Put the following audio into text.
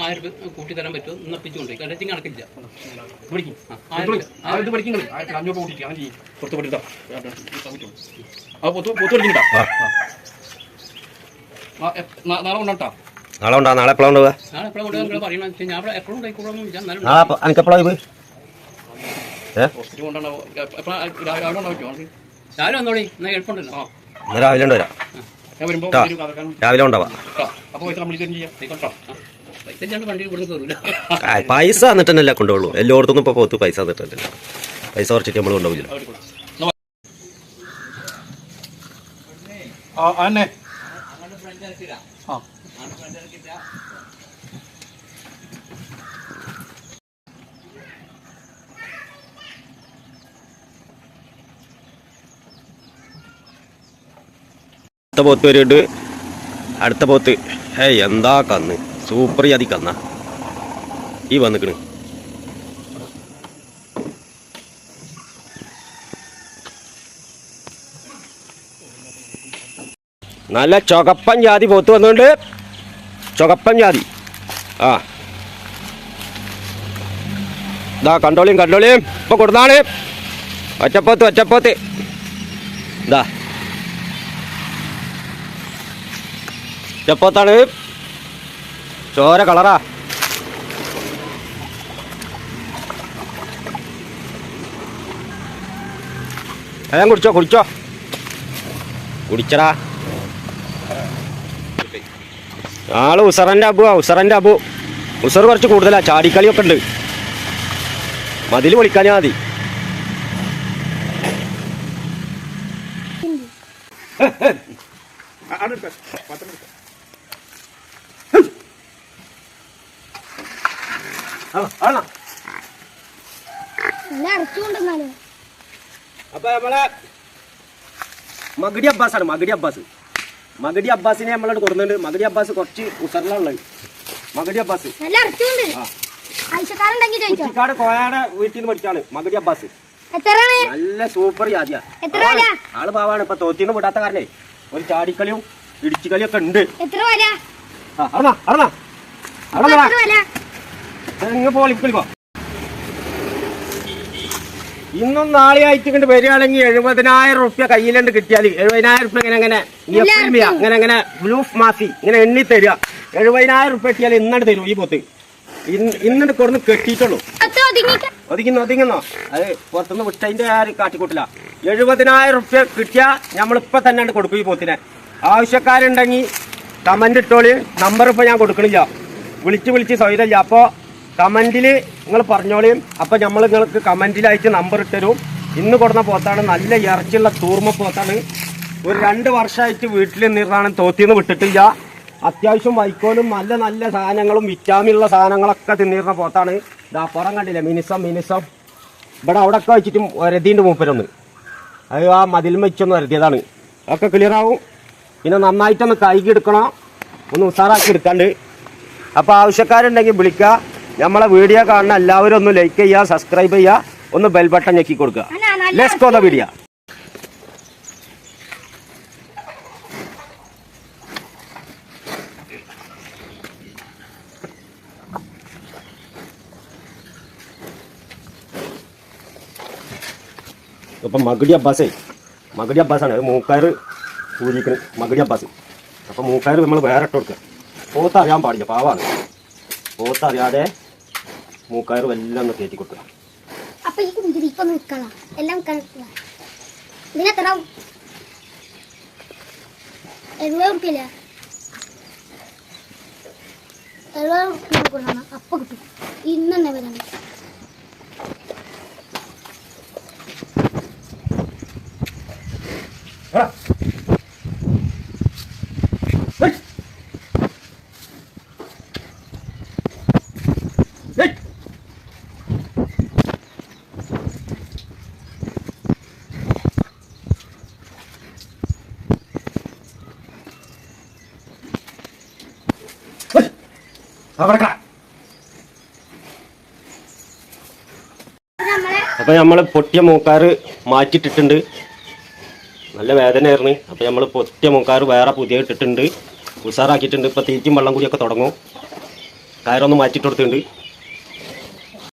ആയിരം രൂപ കൂട്ടി തരാൻ പറ്റുമോ? എന്നപ്പിച്ചു കൊണ്ടുപോയി. കടച്ചിങ് കണക്കില്ല. പഠിക്കും. ആ, ആയിരം രൂപ. ആയിരത്തി പഠിക്കുന്നത് ആയിരത്തി അഞ്ഞൂറ് കൂട്ടിയിട്ട് അങ്ങനെ ചെയ്യും. പുറത്ത് പഠിത്താ ആ പൊത്തു പൊത്തു പഠിക്കണ്ടാ നാളെ കൊണ്ടാ നാളെ ഉണ്ടാ നാളെ എപ്പോഴാണ് ഞാൻ പറയണമെന്ന് വെച്ചാൽ ഞാൻ എപ്പോഴും ഉണ്ടായിക്കോളാം നാളെ അപ്പൊ- എനിക്ക് എപ്പോഴാണ് പോയി? ഇന്ന് രാവിലെ ഉണ്ട് വരാം. രാവിലെ ഉണ്ടാവാം. അപ്പോൾ പൈസ എന്നിട്ടല്ല കൊണ്ടുപോകും എന്നിട്ട് കൊണ്ടുപോകുള്ളൂ എല്ലായിടത്തും ഇപ്പോൾ പോത്ത് പൈസ എന്നിട്ടല്ല പൈസ കുറച്ചിട്ട് നമ്മൾ കൊണ്ടുപോകില്ല ആ അന്നെ ആ അടുത്ത പോത്ത് വരുന്നുണ്ട് അടുത്ത പോത്ത്. ഏയ് എന്താ കന്ന്? സൂപ്പർ ജാതി കന്ന. ഈ വന്നിക്കണ്. നല്ല ചുകപ്പൻ ജാതി പോത്ത് വന്നുകൊണ്ട് ചുകപ്പൻ ജാതി. ആ. ഇതാ കണ്ടോളിയും കണ്ടോളിയും. ഇപ്പൊ കൊടുത്താണ് ഒറ്റപ്പോത്ത് ഒറ്റപ്പോത്ത്. ഇതാ. ചെപ്പത്താണ്. ചോര കളറാ. ഏതാ കുടിച്ചോ കുടിച്ചോ. കുടിച്ചടാ. ആൾ ഉസറന്റെ ആ ഉസറന്റെ അബു. ഉസർ കുറച്ച് കൂടുതലാ ചാടിക്കളിയൊക്കെ ഉണ്ട്. മതിൽ വിളിക്കാഞ്ഞാ മതി. എല്ലാം അടച്ചുകൊണ്ടെന്നാലോ അപ്പൊ നമ്മളെ മഗടി അബ്ബാസ് ആണ് മഗടി അബ്ബാസ്. മഗടി അബ്ബാസിനെ നമ്മളോട് കൊടുക്കുന്നുണ്ട് മഗടി അബ്ബാസ് കുറച്ച് ഉസറിലുള്ളത് മഗടി അബ്ബാസ്. കുറ്റിക്കാട് കോയാടെ വീട്ടിൽ നിന്ന് പഠിച്ചാണ് മഗടി അബ്ബാസ്. നല്ല സൂപ്പർ ജാതിയാ? ആൾ പാവാണ്. ഇപ്പൊ തോത്തിന്ന് വിടാത്ത കാരണേ ഒരു ചാടിക്കളിയും ഇടിച്ചുകളിയും ഒക്കെ ഉണ്ട്. എത്ര വില ആ, അറന്നാ അറന്നാ. ഇങ്ങ് പോളിക്കോ ഇന്നും നാളെ ആയിട്ട് ഇങ്ങോട്ട് വരികയാണെങ്കിൽ എഴുപതിനായിരം റുപ്യ കയ്യിലുണ്ട് കിട്ടിയാൽ എഴുപതിനായിരം റുപ്യ ഇങ്ങനെ അങ്ങനെ അങ്ങനെ ഇങ്ങനെ ബ്ലൂഫ് മാസി ഇങ്ങനെ എണ്ണി തരിക. എഴുപതിനായിരം റുപ്യ കിട്ടിയാൽ ഇന്നോട്ട് തരും ഈ പോത്ത്. ഇന്ന് ഇന്നിട്ട് കൊടുന്ന് കെട്ടിയിട്ടുള്ളൂ. ഒതുങ്ങുന്നു ഒതുങ്ങുന്നോ? അത് പുറത്തുനിന്ന് വിട്ടതിന്റെ ആരും കാട്ടിക്കൂട്ടില്ല. എഴുപതിനായിരം റുപ്യ കിട്ടിയാൽ നമ്മളിപ്പോ തന്നെ കൊടുക്കും ഈ പോത്തിനെ. ആവശ്യക്കാരുണ്ടെങ്കിൽ കമന്റ് ഇട്ടോളി. നമ്പർ ഇപ്പൊ ഞാൻ കൊടുക്കണില്ല. വിളിച്ച് വിളിച്ച് സൗകര്യമില്ല. അപ്പോൾ കമന്റിൽ നിങ്ങൾ പറഞ്ഞോളിയും അപ്പൊ നമ്മൾ നിങ്ങൾക്ക് കമന്റിലായിട്ട് നമ്പർ ഇട്ടരും ഇന്ന് കൊടുന്ന പോത്താണ് നല്ല ഇറച്ചിയുള്ള തൂർമ പോത്താണ്. ഒരു രണ്ട് വർഷമായിട്ട് വീട്ടിൽ നിന്നാണ് തോത്തിന്ന് വിട്ടിട്ടില്ല. അത്യാവശ്യം വൈക്കോലും നല്ല നല്ല സാധനങ്ങളും വിറ്റാമിനുള്ള സാധനങ്ങളൊക്കെ തിന്നിരുന്ന പോത്താണ്. ഇതാ പുറം കണ്ടില്ല മിനിസം മിനിസം. ഇവിടെ അവിടെ ഒക്കെ വെച്ചിട്ടും ഒരതിന്റെ മൂപ്പരൊന്ന്. അത് ആ മതിൽ വെച്ചൊന്ന് ഒരതിയതാണ്. ഒക്കെ ക്ലിയർ ആവും. പിന്നെ നന്നായിട്ടൊന്ന് കൈകി എടുക്കണം. ഒന്ന് ഉഷാറാക്കി എടുക്കാണ്ട്. അപ്പോൾ ആവശ്യക്കാരുണ്ടെങ്കിൽ വിളിക്കുക നമ്മളെ വീഡിയോ കാണുന്ന എല്ലാവരും ഒന്ന് ലൈക്ക് ചെയ്യുക സബ്സ്ക്രൈബ് ചെയ്യുക ഒന്ന് ബെൽ ബട്ടൺ ഞെക്കി കൊടുക്കുക. ലെറ്റ്സ് ഗോ ദ വീഡിയോ ഇപ്പം മകുടി അബ്ബാസേ മകുടി അബ്ബാസാണ്. അത് മൂക്കാർ പൂരിക്കണ് മകുടി അബ്ബാസ്. അപ്പം മൂക്കാർ നമ്മൾ വേറെ ഇട്ട് കൊടുക്കുക. പോത്ത് അറിയാൻ പാടില്ല പാവാണ്. പോത്ത് അറിയാതെ മൂക്കയർ എല്ലാം ഒന്ന് കയറ്റി കൊടുക്കുക. അപ്പൊ ഈ കുന്തിരി ഇപ്പൊ നിൽക്കണം? എല്ലാം നിൽക്കാൻ ഇതിനെത്ര എഴുപത് കൊണ്ടാണ് അപ്പൊ കിട്ടും. ഇന്ന് തന്നെ വരണം നമ്മളെ അപ്പോൾ നമ്മൾ പൊട്ടിയ മൂക്കാറ് മാറ്റിട്ടിട്ടുണ്ട് നല്ല വേദനയായിരുന്നു. അപ്പൊ നമ്മൾ പൊട്ടിയ മൂക്കാറ് വേറെ പുതിയ ഇട്ടിട്ടുണ്ട്. ഉഷാറാക്കിയിട്ടുണ്ട് ഇപ്പൊ തീറ്റും വെള്ളം കൂടിയൊക്കെ തുടങ്ങും. കയറൊന്ന് മാറ്റിയിട്ട് കൊടുത്തിട്ടുണ്ട്.